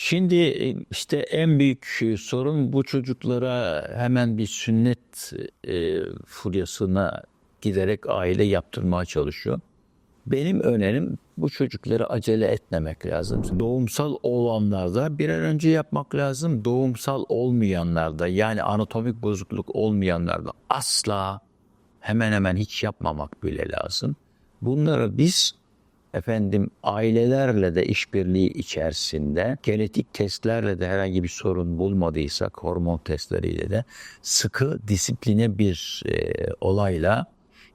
Şimdi e, işte en büyük sorun bu çocuklara hemen bir sünnet e, furyasına giderek aile yaptırmaya çalışıyor. Benim önerim bu çocukları acele etmemek lazım. Doğumsal olanlarda bir an önce yapmak lazım. Doğumsal olmayanlarda yani anatomik bozukluk olmayanlarda asla hemen hemen hiç yapmamak bile lazım. Bunları biz efendim ailelerle de işbirliği içerisinde genetik testlerle de herhangi bir sorun bulmadıysak hormon testleriyle de sıkı disipline bir e, olayla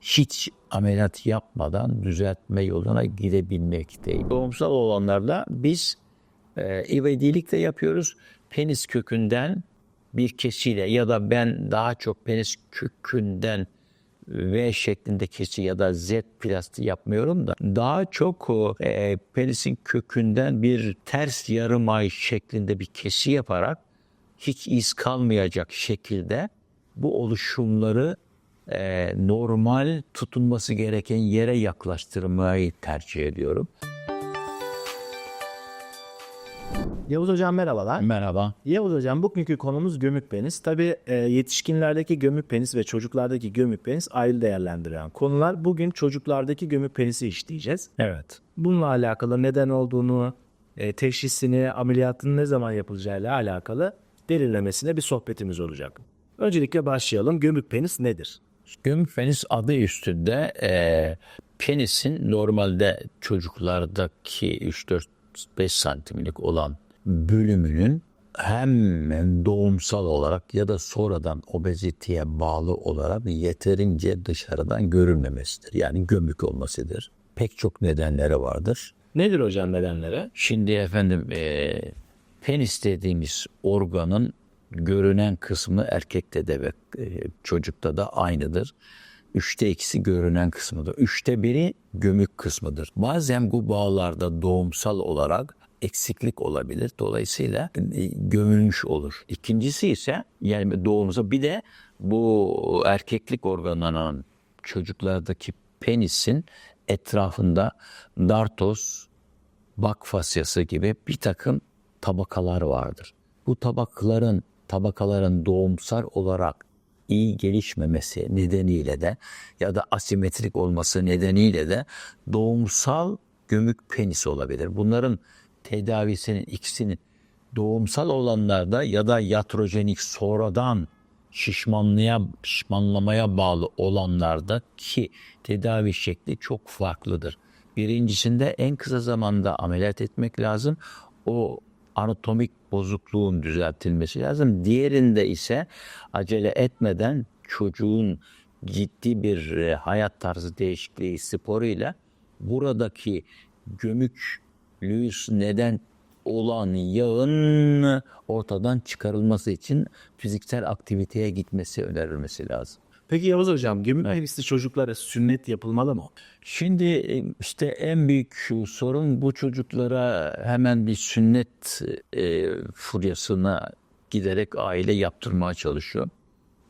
hiç ameliyat yapmadan düzeltme yoluna gidebilmekteyiz. Doğumsal olanlarda biz e, ivedilik de yapıyoruz. Penis kökünden bir kesiyle ya da ben daha çok penis kökünden V şeklinde kesi ya da Z plasti yapmıyorum da daha çok e, penisin kökünden bir ters yarım ay şeklinde bir kesi yaparak hiç iz kalmayacak şekilde bu oluşumları e, normal tutunması gereken yere yaklaştırmayı tercih ediyorum. Yavuz Hocam merhabalar. Merhaba. Yavuz Hocam bugünkü konumuz gömük penis. Tabii e, yetişkinlerdeki gömük penis ve çocuklardaki gömük penis ayrı değerlendiren konular. Bugün çocuklardaki gömük penisi işleyeceğiz. Evet. Bununla alakalı neden olduğunu, e, teşhisini, ameliyatın ne zaman yapılacağıyla alakalı derinlemesine bir sohbetimiz olacak. Öncelikle başlayalım. Gömük penis nedir? Gömük penis adı üstünde e, penisin normalde çocuklardaki 3-4-5 santimlik olan bölümünün hem doğumsal olarak ya da sonradan obeziteye bağlı olarak yeterince dışarıdan görülmemesidir. Yani gömük olmasıdır. Pek çok nedenleri vardır. Nedir hocam nedenleri? Şimdi efendim e, penis dediğimiz organın görünen kısmı erkekte de ve e, çocukta da aynıdır. Üçte ikisi görünen kısmıdır. Üçte biri gömük kısmıdır. Bazen bu bağlarda doğumsal olarak eksiklik olabilir. Dolayısıyla e, gömülmüş olur. İkincisi ise yani doğumsa bir de bu erkeklik organlarının çocuklardaki penisin etrafında dartos, bak fasyası gibi bir takım tabakalar vardır. Bu tabakaların tabakaların doğumsal olarak iyi gelişmemesi nedeniyle de ya da asimetrik olması nedeniyle de doğumsal gömük penis olabilir. Bunların tedavisinin ikisinin doğumsal olanlarda ya da yatrojenik sonradan şişmanlığa, şişmanlamaya bağlı olanlarda ki tedavi şekli çok farklıdır. Birincisinde en kısa zamanda ameliyat etmek lazım. O anatomik bozukluğun düzeltilmesi lazım. Diğerinde ise acele etmeden çocuğun ciddi bir e, hayat tarzı değişikliği sporuyla buradaki gömüklüğü neden olan yağın ortadan çıkarılması için fiziksel aktiviteye gitmesi önerilmesi lazım. Peki Yavuz Hocam gömük penisli çocuklara sünnet yapılmalı mı? Şimdi e, işte en büyük sorun bu çocuklara hemen bir sünnet e, furyasına giderek aile yaptırmaya çalışıyor.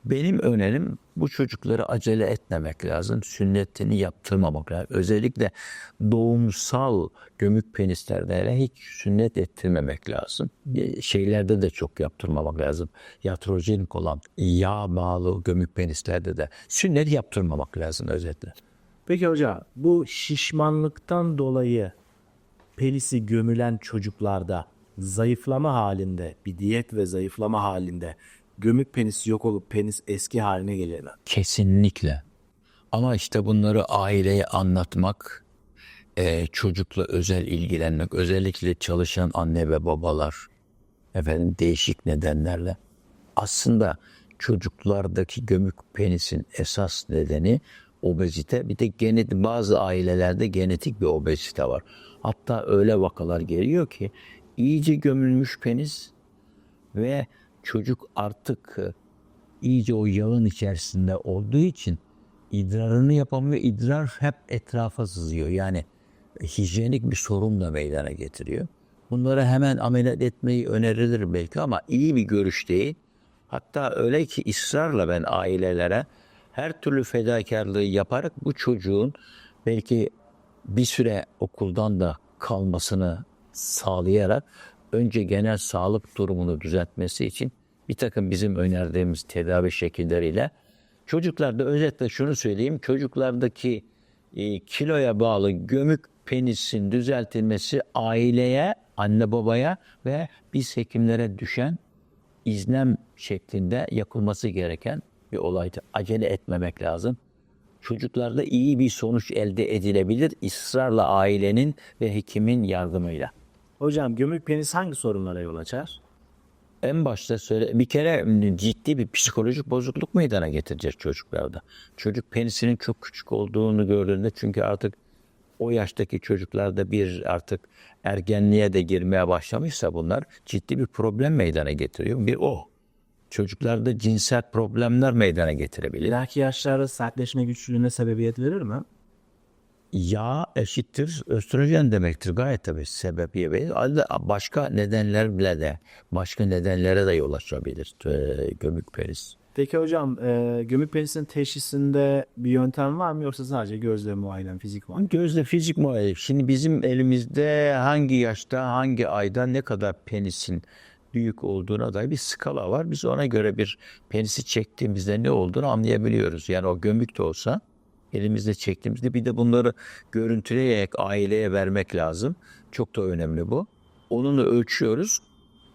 Benim önerim bu çocukları acele etmemek lazım. Sünnetini yaptırmamak lazım. Özellikle doğumsal gömük penislerde hiç sünnet ettirmemek lazım. Şeylerde de çok yaptırmamak lazım. Yatrojenik olan yağ bağlı gömük penislerde de sünnet yaptırmamak lazım özetle. Peki hocam bu şişmanlıktan dolayı pelisi gömülen çocuklarda zayıflama halinde bir diyet ve zayıflama halinde gömük penis yok olup penis eski haline gelir? Kesinlikle. Ama işte bunları aileye anlatmak, e, çocukla özel ilgilenmek, özellikle çalışan anne ve babalar, efendim değişik nedenlerle. Aslında çocuklardaki gömük penisin esas nedeni obezite. Bir de genetik, bazı ailelerde genetik bir obezite var. Hatta öyle vakalar geliyor ki iyice gömülmüş penis ve çocuk artık e, iyice o yağın içerisinde olduğu için idrarını yapamıyor. İdrar hep etrafa sızıyor. Yani hijyenik bir sorun da meydana getiriyor. Bunları hemen ameliyat etmeyi önerilir belki ama iyi bir görüş değil. Hatta öyle ki ısrarla ben ailelere her türlü fedakarlığı yaparak bu çocuğun belki bir süre okuldan da kalmasını sağlayarak önce genel sağlık durumunu düzeltmesi için bir takım bizim önerdiğimiz tedavi şekilleriyle çocuklarda özetle şunu söyleyeyim. Çocuklardaki e, kiloya bağlı gömük penisin düzeltilmesi aileye, anne babaya ve biz hekimlere düşen izlem şeklinde yapılması gereken bir olaydı. Acele etmemek lazım. Çocuklarda iyi bir sonuç elde edilebilir ısrarla ailenin ve hekimin yardımıyla. Hocam gömük penis hangi sorunlara yol açar? En başta söyle bir kere ciddi bir psikolojik bozukluk meydana getirecek çocuklarda. Çocuk penisinin çok küçük olduğunu gördüğünde çünkü artık o yaştaki çocuklarda bir artık ergenliğe de girmeye başlamışsa bunlar ciddi bir problem meydana getiriyor. Bir o. Çocuklarda cinsel problemler meydana getirebilir. İleriki yaşlarda sertleşme güçlülüğüne sebebiyet verir mi? Yağ eşittir östrojen demektir. Gayet tabii sebebi ve başka nedenlerle de başka nedenlere de yol açabilir e, gömük penis. Peki hocam e, gömük penisin teşhisinde bir yöntem var mı yoksa sadece gözle muayene, fizik muayene? Gözle fizik muayene. Şimdi bizim elimizde hangi yaşta, hangi ayda ne kadar penisin büyük olduğuna dair bir skala var. Biz ona göre bir penisi çektiğimizde ne olduğunu anlayabiliyoruz. Yani o gömük de olsa elimizde çektiğimizde bir de bunları görüntüleyerek aileye vermek lazım. Çok da önemli bu. Onunla ölçüyoruz.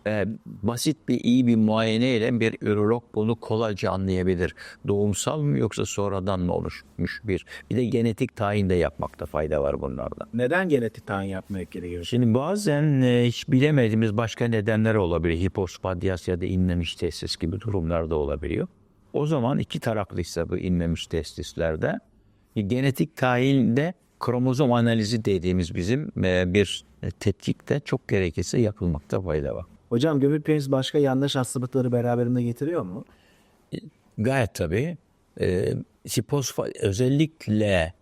Ee, basit bir iyi bir muayeneyle bir ürolog bunu kolayca anlayabilir. Doğumsal mı yoksa sonradan mı oluşmuş bir. Bir de genetik tayin de yapmakta fayda var bunlarda. Neden genetik tayin yapmak gerekiyor? Şimdi bazen e, hiç bilemediğimiz başka nedenler olabilir. Hipospadyas ya da inmemiş testis gibi durumlarda olabiliyor. O zaman iki taraklıysa bu inmemiş testislerde genetik tayinde kromozom analizi dediğimiz bizim e, bir tetkikte çok gerekirse yapılmakta fayda var. Hocam gömük penis başka yanlış hastalıkları beraberinde getiriyor mu? Gayet tabii. E, hiposfa- özellikle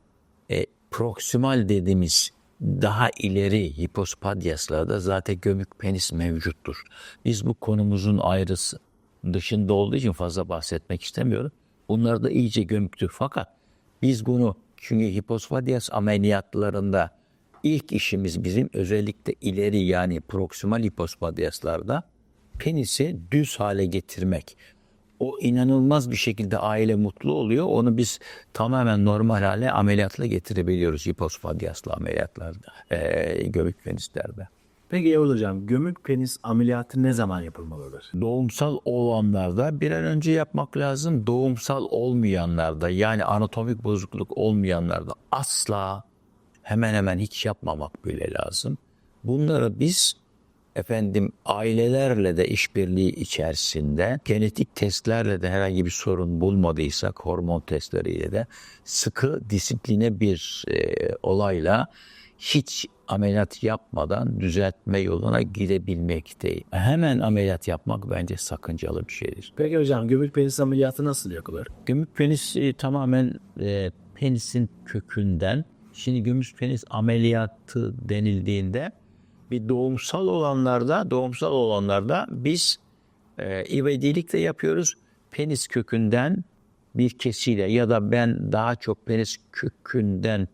e, proksimal dediğimiz daha ileri hipospadyaslarda zaten gömük penis mevcuttur. Biz bu konumuzun ayrısı dışında olduğu için fazla bahsetmek istemiyorum. Bunlar da iyice gömüktür. Fakat biz bunu çünkü hipospadyas ameliyatlarında ilk işimiz bizim özellikle ileri yani proksimal hipospadyaslarda penisi düz hale getirmek. O inanılmaz bir şekilde aile mutlu oluyor. Onu biz tamamen normal hale ameliyatla getirebiliyoruz hipospadyaslı ameliyatlarda, e, göbek penislerde. Peki Yavuz hocam gömük penis ameliyatı ne zaman yapılmalıdır? Doğumsal olanlarda bir an önce yapmak lazım. Doğumsal olmayanlarda yani anatomik bozukluk olmayanlarda asla hemen hemen hiç yapmamak bile lazım. Bunları biz efendim ailelerle de işbirliği içerisinde genetik testlerle de herhangi bir sorun bulmadıysak hormon testleriyle de sıkı disipline bir e, olayla hiç ameliyat yapmadan düzeltme yoluna gidebilmekteyim. Hemen ameliyat yapmak bence sakıncalı bir şeydir. Peki hocam gömük penis ameliyatı nasıl yapılır? Gömük penis e, tamamen e, penisin kökünden. Şimdi gömük penis ameliyatı denildiğinde bir doğumsal olanlarda, doğumsal olanlarda biz e, ivedilik de yapıyoruz. Penis kökünden bir kesiyle ya da ben daha çok penis kökünden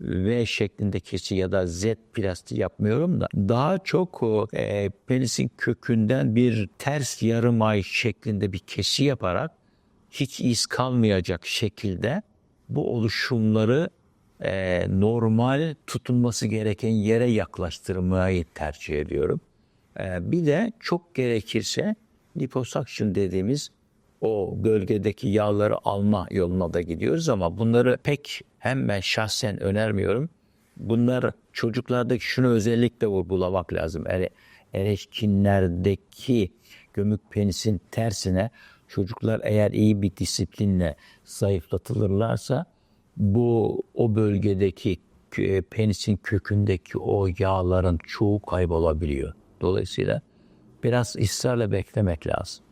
V şeklinde kesi ya da Z plasti yapmıyorum da daha çok o, e, penisin kökünden bir ters yarım ay şeklinde bir kesi yaparak hiç iz kalmayacak şekilde bu oluşumları e, normal tutunması gereken yere yaklaştırmayı tercih ediyorum. E, bir de çok gerekirse liposuction dediğimiz o gölgedeki yağları alma yoluna da gidiyoruz ama bunları pek hem ben şahsen önermiyorum. Bunlar çocuklardaki şunu özellikle vurgulamak lazım. Er, erişkinlerdeki gömük penisin tersine çocuklar eğer iyi bir disiplinle zayıflatılırlarsa bu o bölgedeki penisin kökündeki o yağların çoğu kaybolabiliyor. Dolayısıyla biraz ısrarla beklemek lazım.